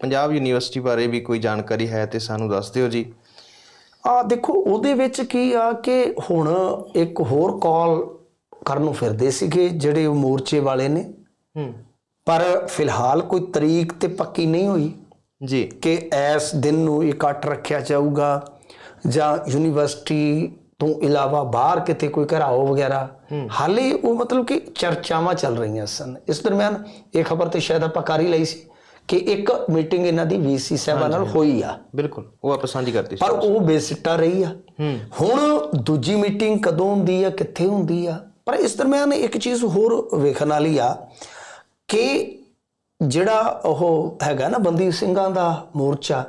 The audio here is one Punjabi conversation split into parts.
ਪੰਜਾਬ ਯੂਨੀਵਰਸਿਟੀ ਬਾਰੇ ਵੀ ਕੋਈ ਜਾਣਕਾਰੀ ਹੈ ਤੇ ਸਾਨੂੰ ਦੱਸ ਦਿਓ ਜੀ। ਆ ਦੇਖੋ ਉਹਦੇ ਵਿੱਚ ਕੀ ਆ ਕਿ ਹੁਣ ਇੱਕ ਹੋਰ ਕਾਲ ਕਰਨ ਨੂੰ ਫਿਰਦੇ ਸੀਗੇ ਜਿਹੜੇ ਮੋਰਚੇ ਵਾਲੇ ਨੇ। ਹੂੰ। ਪਰ ਫਿਲਹਾਲ ਕੋਈ ਤਰੀਕ ਤੇ ਪੱਕੀ ਨਹੀਂ ਹੋਈ ਜੀ। ਕਿ ਇਸ ਦਿਨ ਨੂੰ ਇਕੱਠ ਰੱਖਿਆ ਜਾਊਗਾ ਜਾਂ ਯੂਨੀਵਰਸਿਟੀ ਤੋਂ ਇਲਾਵਾ ਬਾਹਰ ਕਿਤੇ ਕੋਈ ਘਰਾਓ ਵਗੈਰਾ। ਹਾਲੇ ਉਹ ਮਤਲਬ ਕਿ ਚਰਚਾਵਾਂ ਚੱਲ ਰਹੀਆਂ ਸਨ। ਇਸ ਦਰਮਿਆਨ ਇਹ ਖਬਰ ਤੇ ਸ਼ਾਇਦ ਆਪਾਂ ਕਰ ਹੀ ਲਈ ਸੀ। ਕਿ ਇੱਕ ਮੀਟਿੰਗ ਇਹਨਾਂ ਦੀ ਵੀਸੀ ਸਾਹਿਬਾਂ ਨਾਲ ਹੋਈ ਆ। ਬਿਲਕੁਲ ਉਹ ਆਪਾਂ ਸਾਂਝੀ ਕਰਦੇ ਸੀ। ਪਰ ਉਹ ਬੇਸਿੱਟਾ ਰਹੀ ਆ। ਹੁਣ ਦੂਜੀ ਮੀਟਿੰਗ ਕਦੋਂ ਹੁੰਦੀ ਆ ਕਿੱਥੇ ਹੁੰਦੀ ਆ? ਪਰ ਇਸ ਦਰਮਿਆਨ ਇੱਕ ਚੀਜ਼ ਹੋਰ ਵੇਖਣ ਵਾਲੀ ਆ ਕਿ ਜਿਹੜਾ ਉਹ ਹੈਗਾ ਨਾ ਬੰਦੀ ਸਿੰਘਾਂ ਦਾ ਮੋਰਚਾ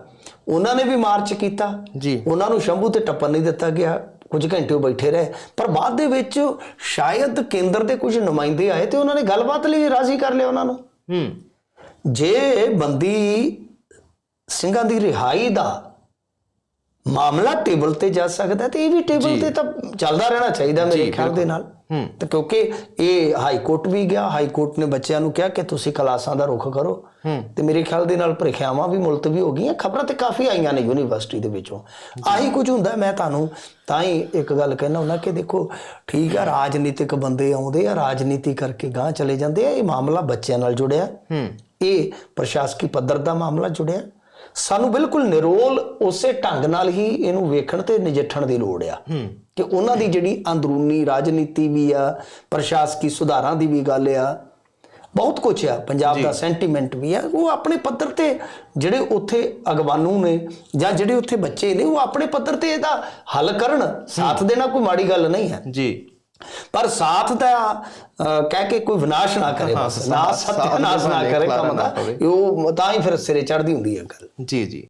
ਉਹਨਾਂ ਨੇ ਵੀ ਮਾਰਚ ਕੀਤਾ। ਜੀ। ਉਹਨਾਂ ਨੂੰ ਸ਼ੰਭੂ ਤੇ ਟੱਪਣ ਨਹੀਂ ਦਿੱਤਾ ਗਿਆ। ਕੁਝ ਘੰਟੇ ਉਹ ਬੈਠੇ ਰਹੇ। ਪਰ ਬਾਅਦ ਦੇ ਵਿੱਚ ਸ਼ਾਇਦ ਕੇਂਦਰ ਦੇ ਕੁਝ ਨੁਮਾਇੰਦੇ ਆਏ ਤੇ ਉਹਨਾਂ ਨੇ ਗੱਲਬਾਤ ਲਈ ਰਾਜ਼ੀ ਕਰ ਲਿਆ ਉਹਨਾਂ ਨੂੰ। ਹੂੰ। ਜੇ ਬੰਦੀ ਸਿੰਘਾਂ ਦੀ ਰਿਹਾਈ ਦਾ ਮਾਮਲਾ ਟੇਬਲ ਤੇ ਜਾ ਸਕਦਾ ਤੇ ਇਹ ਵੀ ਟੇਬਲ ਤੇ ਤਾਂ ਚੱਲਦਾ ਰਹਿਣਾ ਚਾਹੀਦਾ ਮੇਰੇ ਖਿਆਲ ਦੇ ਨਾਲ। ਤੇ ਕਿਉਂਕਿ ਇਹ ਹਾਈ ਕੋਰਟ ਵੀ ਗਿਆ ਹਾਈ ਕੋਰਟ ਨੇ ਬੱਚਿਆਂ ਨੂੰ ਕਿਹਾ ਕਿ ਤੁਸੀਂ ਕਲਾਸਾਂ ਦਾ ਰੁਖ ਕਰੋ। ਤੇ ਮੇਰੇ ਖਿਆਲ ਦੇ ਨਾਲ ਪ੍ਰੀਖਿਆਵਾਂ ਵੀ ਮੁਲਤਵੀ ਹੋ ਗਈਆਂ ਖਬਰਾਂ ਤੇ ਕਾਫੀ ਆਈਆਂ ਨੇ ਯੂਨੀਵਰਸਿਟੀ ਦੇ ਵਿੱਚੋਂ। ਆਹੀ ਕੁਝ ਹੁੰਦਾ ਮੈਂ ਤੁਹਾਨੂੰ ਤਾਂ ਹੀ ਇੱਕ ਗੱਲ ਕਹਿਣਾ ਹੁੰਦਾ ਕਿ ਦੇਖੋ ਠੀਕ ਆ ਰਾਜਨੀਤਿਕ ਬੰਦੇ ਆਉਂਦੇ ਆ ਰਾਜਨੀਤੀ ਕਰਕੇ ਗਾਂ ਚਲੇ ਜਾਂਦੇ ਆ ਇਹ ਮਾਮਲਾ ਬੱਚਿਆਂ ਨਾਲ ਜੁੜਿਆ। ਹੂੰ। ਇਹ ਪ੍ਰਸ਼ਾਸਕੀ ਪੱਧਰ ਦਾ ਮਾਮਲਾ ਜੁੜਿਆ। ਸਾਨੂੰ ਬਿਲਕੁਲ ਨਿਰੋਲ ਉਸੇ ਢੰਗ ਨਾਲ ਹੀ ਇਹਨੂੰ ਵੇਖਣ ਤੇ ਨਜਿੱਠਣ ਦੀ ਲੋੜ ਆ। ਕਿ ਉਹਨਾਂ ਦੀ ਜਿਹੜੀ ਅੰਦਰੂਨੀ ਰਾਜਨੀਤੀ ਵੀ ਆ ਪ੍ਰਸ਼ਾਸਕੀ ਸੁਧਾਰਾਂ ਦੀ ਵੀ ਗੱਲ ਆ ਬਹੁਤ ਕੁਝ ਆ। ਪੰਜਾਬ ਦਾ ਸੈਂਟੀਮੈਂਟ ਵੀ ਆ। ਉਹ ਆਪਣੇ ਪੱਧਰ ਤੇ ਜਿਹੜੇ ਉੱਥੇ ਅਗਵਾਨੂ ਨੇ ਜਾਂ ਜਿਹੜੇ ਉੱਥੇ ਬੱਚੇ ਨੇ ਉਹ ਆਪਣੇ ਪੱਧਰ ਤੇ ਇਹਦਾ ਹੱਲ ਕਰਨ ਸਾਥ ਦੇਣਾ ਕੋਈ ਮਾੜੀ ਗੱਲ ਨਹੀਂ ਹੈ। ਜੀ। ਪਰ ਸਾਥ ਦਾ ਕਹਿ ਕੇ ਕੋਈ ਵਿਨਾਸ਼ ਨਾ ਕਰੇ ਬਸ ਨਾ ਸਤਿਆਨਾਸ਼ ਨਾ ਕਰੇ ਕੰਮ ਦਾ। ਉਹ ਤਾਂ ਹੀ ਫਿਰ ਸਿਰੇ ਚੜਦੀ ਹੁੰਦੀ ਹੈ ਗੱਲ। ਜੀ ਜੀ।